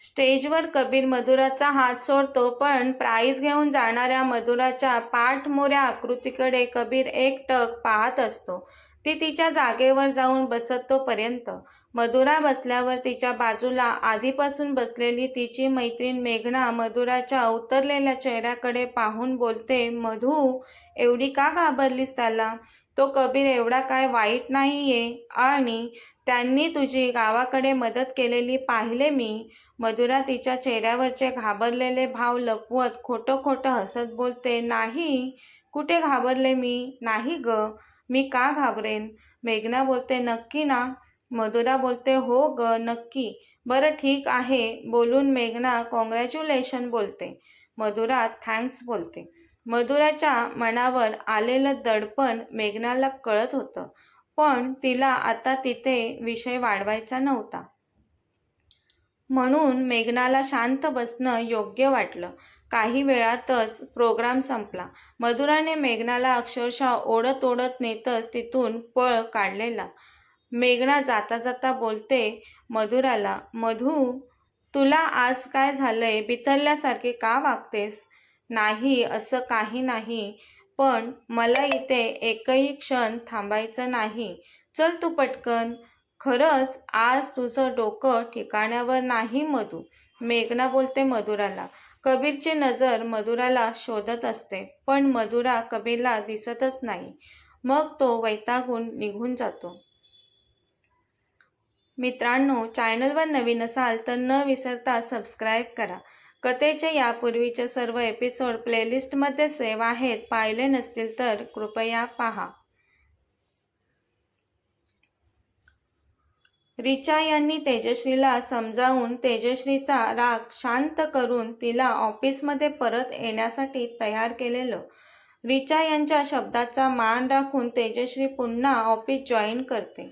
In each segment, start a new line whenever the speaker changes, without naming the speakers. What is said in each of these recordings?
स्टेजवर कबीर मधुराचा हात सोडतो पण प्राईज घेऊन जाणाऱ्या मधुराच्या पाठमोऱ्या आकृतीकडे कबीर एकटक पाहत असतो. ती तिच्या जागेवर जाऊन बसत तोपर्यंत मधुरा बसल्यावर तिच्या बाजूला आधीपासून बसलेली तिची मैत्रीण मेघना मधुराच्या उतरलेल्या चेहऱ्याकडे पाहून बोलते मधू एवढी का घाबरलीस त्याला? तो कबीर एवढा काय वाईट नाहीये आणि त्यांनी तुझी गावाकडे मदत केलेली पाहिले मी. मधुरा तिच्या चेहऱ्यावरचे घाबरलेले भाव लपवत खोटं खोटं हसत बोलते नाही कुठे घाबरले मी? नाही ग. मी का घाबरेन? मेघना बोलते नक्की ना. मधुरा बोलते हो ग नक्की. बरं ठीक आहे. बोलून मेघना कॉंग्रॅच्युलेशन बोलते. मधुरा थँक्स बोलते. मधुराच्या मनावर आलेलं दडपण मेघनाला कळत होतं. पण तिला आता तिथे विषय वाढवायचा नव्हता. म्हणून मेघनाला शांत बसणं योग्य वाटलं. काही वेळातच प्रोग्राम संपला. मधुराने मेघनाला अक्षरशः ओढत ओढत नेतच तिथून पळ काढलेला. मेघना जाता जाता बोलते मधुराला मधू तुला आज काय झालंय? बिथरल्यासारखे का वागतेस? नाही असं काही नाही. पण मला इथे एकही क्षण थांबायचं नाही. चल तू पटकन. खरंच आज तुझं डोकं ठिकाण्यावर नाही मधू. मेघना बोलते मधुराला. कबीरची नजर मधुराला शोधत असते पण मधुरा कबीरला दिसतच नाही. मग तो वैतागून निघून जातो. मित्रांनो चॅनलवर नवीन असाल तर न विसरता सबस्क्राईब करा. कथेचे यापूर्वीचे सर्व एपिसोड प्लेलिस्टमध्ये सेव आहेत. पाहिले नसतील तर कृपया पहा. रिचा यांनी तेजश्रीला समजावून तेजश्रीचा राग शांत करून तिला ऑफिसमध्ये परत येण्यासाठी तयार केलेलं. रिचा यांच्या शब्दाचा मान राखून तेजश्री पुन्हा ऑफिस जॉईन करते.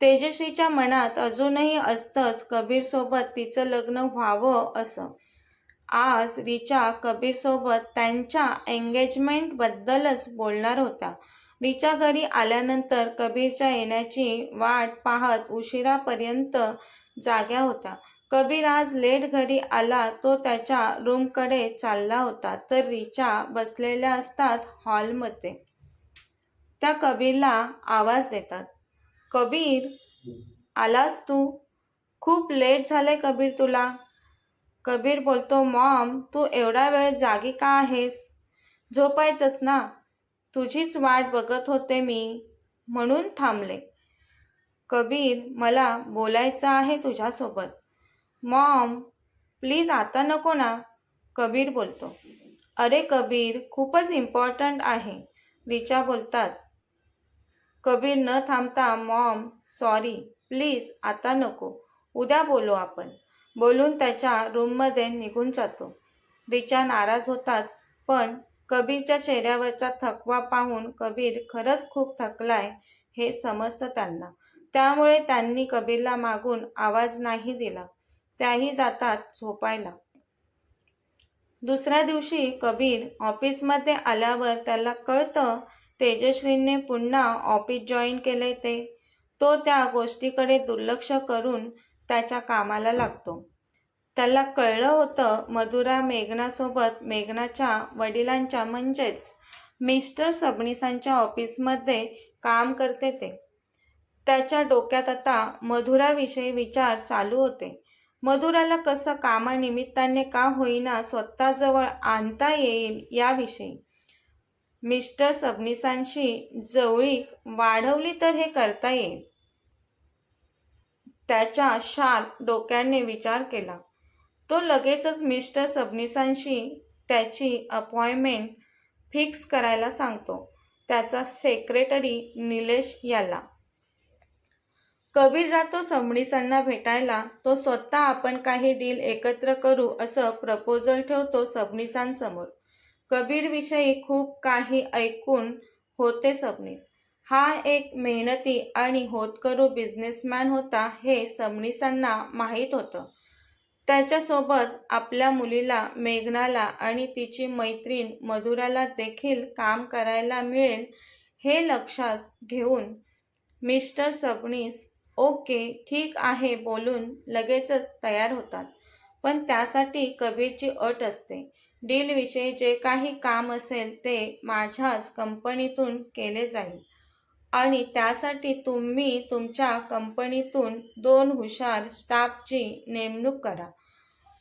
तेजश्रीच्या मनात अजूनही असतंच कबीरसोबत तिचं लग्न व्हावं असं. आज रिचा कबीरसोबत त्यांच्या एंगेजमेंटबद्दलच बोलणार होता. रिचा घरी आल्यानंतर कबीरच्या येण्याची वाट पाहत उशिरापर्यंत जाग्या होत्या. कबीर आज लेट घरी आला तो त्याच्या रूमकडे चालला होता. तर रिचा बसलेल्या असतात हॉलमध्ये. त्या कबीरला आवाज देतात. कबीर आलास तू? खूप लेट झाले कबीर तुला. कबीर बोलतो मॉम तू एवढा वेळ जागी का आहेस? झोपायचंस ना. तुझीच वाट बघत होते मी म्हणून थांबले. कबीर मला बोलायचं आहे तुझ्यासोबत. मॉम प्लीज आता नको ना कबीर बोलतो. अरे कबीर खूपच इम्पॉर्टंट आहे रिचा बोलतात. कबीर न थांबता मॉम सॉरी प्लीज आता नको उद्या बोलू आपण. बोलून त्याच्या रूममध्ये निघून जातो. रिचा नाराज होतात पण कबीरच्या चेहऱ्यावरचा थकवा पाहून कबीर खरंच खूप थकलाय हे समजतं त्यांना. त्यामुळे त्यांनी कबीरला मागून आवाज नाही दिला. त्याही जातात झोपायला. दुसऱ्या दिवशी कबीर ऑफिसमध्ये आल्यावर त्याला कळतं तेजश्रीने पुन्हा ऑफिस जॉईन केले ते. तो त्या गोष्टीकडे दुर्लक्ष करून त्याच्या कामाला लागतो. त्याला कळलं होतं मधुरा मेघनासोबत मेघनाच्या वडिलांच्या म्हणजेच मिस्टर सबनीसांच्या ऑफिसमध्ये काम करते ते. त्याच्या डोक्यात आता मधुराविषयी विचार चालू होते. मधुराला कसं कामानिमित्ताने का होईना स्वतःजवळ आणता येईल याविषयी. मिस्टर सबनीसांशी जवळीक वाढवली तर हे करता येईल. त्याच्या शार्प डोक्याने विचार केला. तो लगेचच मिस्टर सबनीसांशी त्याची अपॉइंटमेंट फिक्स करायला सांगतो. त्याचा सेक्रेटरी निलेश याला. कबीर जातो सबनीसांना भेटायला. तो स्वतः आपण काही डील एकत्र करू असं प्रपोजल ठेवतो सबनीसांसमोर. कबीरविषयी खूप काही ऐकून होते सबनीस. हा एक मेहनती आणि होतकरू बिझनेसमॅन होता हे सबनीसांना माहीत होतं. त्याच्यासोबत आपल्या मुलीला मेघनाला आणि तिची मैत्रीण मधुराला देखील काम करायला मिळेल हे लक्षात घेऊन मिस्टर सबनीस ओके ठीक आहे बोलून लगेचच तयार होतात. पण त्यासाठी कबीरची अट असते. डीलविषयी जे काही काम असेल ते माझ्याच कंपनीतून केले जाईल. आणि त्यासाठी तुम्ही तुमच्या कंपनीतून दोन हुशार स्टाफची नेमणूक करा.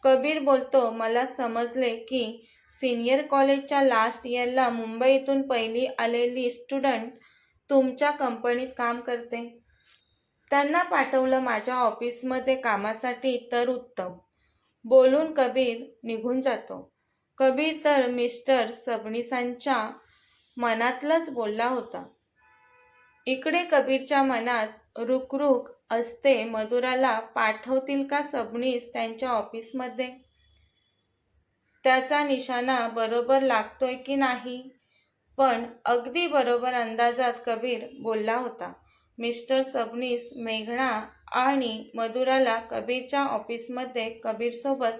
कबीर बोलतो मला समजले की सिनियर कॉलेजच्या लास्ट इयरला मुंबईतून पहिली आलेली स्टुडंट तुमच्या कंपनीत काम करते. त्यांना पाठवलं माझ्या ऑफिसमध्ये कामासाठी तर उत्तम. बोलून कबीर निघून जातो. कबीर तर मिस्टर सबनीसांच्या मनातलंच बोलला होता. इकडे कबीरच्या मनात रुकरुक असते मधुराला पाठवतील का सबनीस त्यांच्या ऑफिसमध्ये? त्याचा निशाणा बरोबर लागतोय की नाही? पण अगदी बरोबर अंदाजात कबीर बोलला होता. मिस्टर सबनीस मेघना आणि मधुराला कबीरच्या ऑफिसमध्ये कबीरसोबत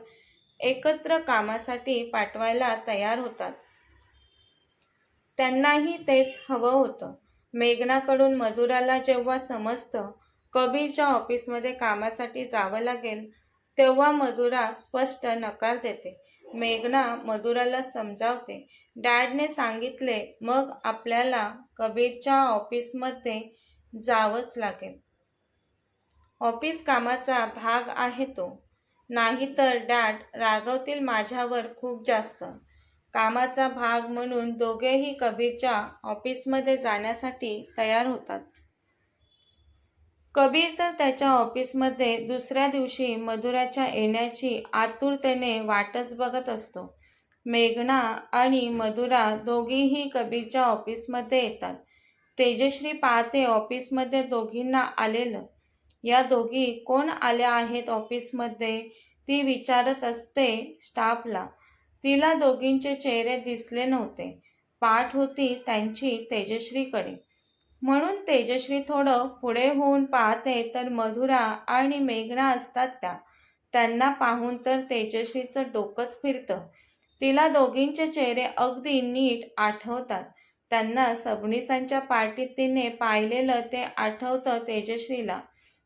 एकत्र कामासाठी पाठवायला तयार होतात. त्यांनाही तेच हवं होतं. मेघनाकडून मधुराला जेव्हा समजतं कबीरच्या ऑफिसमध्ये कामासाठी जावं लागेल तेव्हा मधुरा स्पष्ट नकार देते. मेघना मधुराला समजावते. डॅडने सांगितले मग आपल्याला कबीरच्या ऑफिसमध्ये जावंच लागेल. ऑफिस कामाचा भाग आहे तो. नाहीतर डॅड रागवतील माझ्यावर खूप जास्त. कामाचा भाग म्हणून दोघेही कबीरच्या ऑफिसमध्ये जाण्यासाठी तयार होतात. कबीर तर त्याच्या ऑफिसमध्ये दुसऱ्या दिवशी मधुराच्या येण्याची आतुरतेने वाटच बघत असतो. मेघना आणि मधुरा दोघीही कबीरच्या ऑफिसमध्ये येतात. तेजश्री पाहते ऑफिसमध्ये दोघींना आलेलं. या दोघी कोण आल्या आहेत ऑफिसमध्ये? ती विचारत असते स्टाफला. तिला दोघींचे चेहरे दिसले नव्हते. पाठ होती त्यांची तेजश्रीकडे. म्हणून तेजश्री थोडं पुढे होऊन पाहते तर मधुरा आणि मेघना असतात त्या. त्यांना पाहून तर तेजश्रीचं डोकंच फिरतं. तिला दोघींचे चेहरे अगदी नीट आठवतात. त्यांना सबनीसांच्या पार्टीत तिने पाहिलेलं ते आठवतं तेजश्रीला.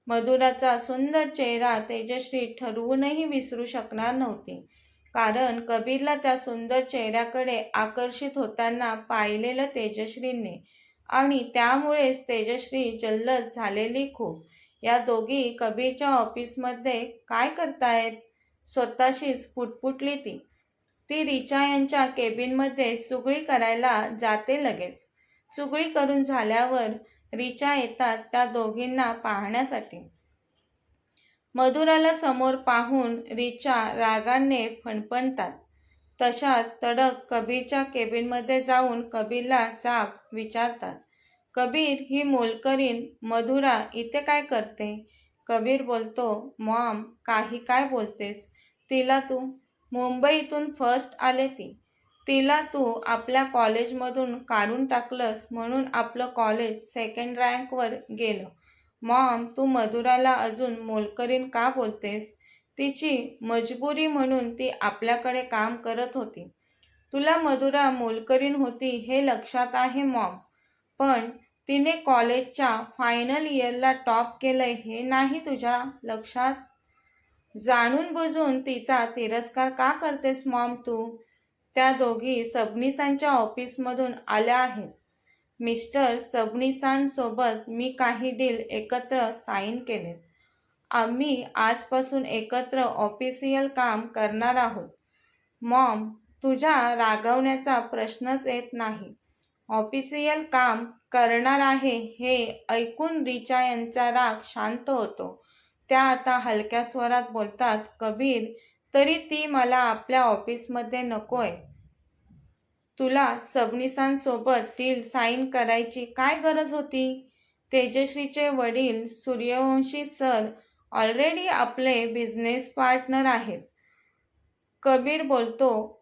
मधुराचा सुंदर चेहरा तेजश्री ठरवूनही विसरू शकणार नव्हती. कारण कबीरला त्या सुंदर चेहऱ्याकडे आकर्षित होताना पाहिलेलं तेजश्रीने आणि त्यामुळेच तेजश्री जल्लद झालेली खूप. या दोघी कबीरच्या ऑफिसमध्ये काय करतायत? स्वतःशीच पुटपुटली ती. ती रिचा यांच्या केबिनमध्ये चुगळी करायला जाते लगेच. चुगळी करून झाल्यावर रिचा येतात त्या दोघींना पाहण्यासाठी. मधुराला समोर पाहून रिचा रागाने फणफणतात. तशाच तडक कबीरच्या केबिनमध्ये जाऊन कबीरला चाप विचारतात. कबीर ही मोलकरीन मधुरा इथे काय करते? कबीर बोलतो मॉम काही काय बोलतेस? तिला तू मुंबईतून फर्स्ट आले ती. तिला तू आपल्या कॉलेजमधून काढून टाकलंस म्हणून आपलं कॉलेज सेकंड रँकवर गेलं. मॉम तू मधुराला अजून मोलकरीन का बोलतेस? तिची मजबुरी म्हणून ती आपल्याकडे काम करत होती. तुला मधुरा मोलकरीण होती हे लक्षात आहे मॉम. पण तिने कॉलेजच्या फायनल इयरला टॉप केलंय हे नाही तुझ्या लक्षात? जाणून बुजून तिचा तिरस्कार का करतेस मॉम तू? त्या दोघी सबनिसांच्या ऑफिसमधून आल्या आहेत. मिस्टर सबनिसांसोबत मी काही डील एकत्र साईन केलेत. आम्ही आजपासून एकत्र ऑफिशियल काम करणार आहोत. मॉम तुझ्या रागवण्याचा प्रश्नच येत नाही. ऑफिशियल काम करणार आहे हे ऐकून रिचा यांचा राग शांत होतो. त्या आता हलक्या स्वरात बोलतात कबीर तरी ती मला आपल्या ऑफिसमध्ये नकोय. तुला सबनिसांसोबत डील साईन करायची काय गरज होती? तेजश्रीचे वडील सूर्यवंशी सर ऑलरेडी आपले बिझनेस पार्टनर आहेत. कबीर बोलतो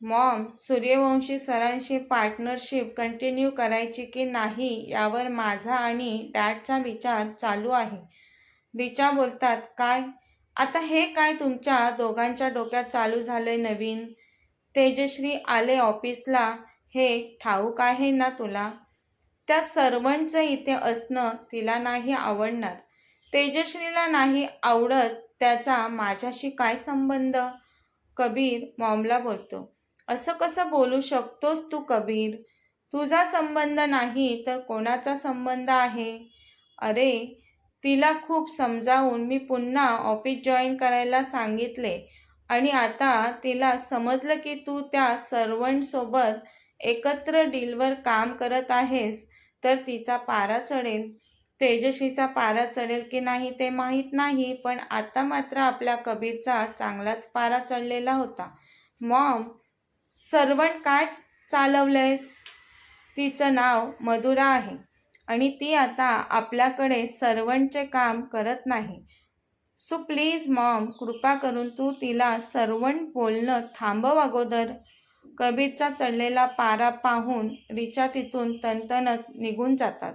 मॉम सूर्यवंशी सरांशी पार्टनरशिप कंटिन्यू करायची की नाही यावर माझा आणि डॅडचा विचार चालू आहे. रिचा बोलतात काय? आता हे काय तुमच्या दोघांच्या डोक्यात चालू झालंय नवीन? तेजश्री आले ऑफिसला हे ठाऊक आहे ना तुला? त्या सर्वांचं इथे असणं तिला नाही आवडणार. तेजश्रीला नाही आवडत त्याचा माझ्याशी काय संबंध? कबीर मॉमला बोलतो. असं कसं बोलू शकतोस तू कबीर? तुझा संबंध नाही तर कोणाचा संबंध आहे? अरे तिला खूप समजावून मी पुन्हा ऑफिस जॉईन करायला सांगितले आणि आता तिला समजलं की तू त्या सर्वंटसोबत एकत्र डीलवर काम करत आहेस तर तिचा पारा चढेल. तेजश्रीचा पारा चढेल की नाही ते माहीत नाही पण आता मात्र आपल्या कबीरचा चांगलाच पारा चढलेला होता. मॉम सर्वंट काय चालवलंयस? तिचं नाव मधुरा आहे आणि ती आता आपल्याकडे सर्वंटचे काम करत नाही. सो प्लीज मॉम कृपा करून तू तिला सर्वंट बोलणं थांबव अगोदर. कबीरचा चढलेला पारा पाहून रिचा तिथून तनतनत निघून जातात.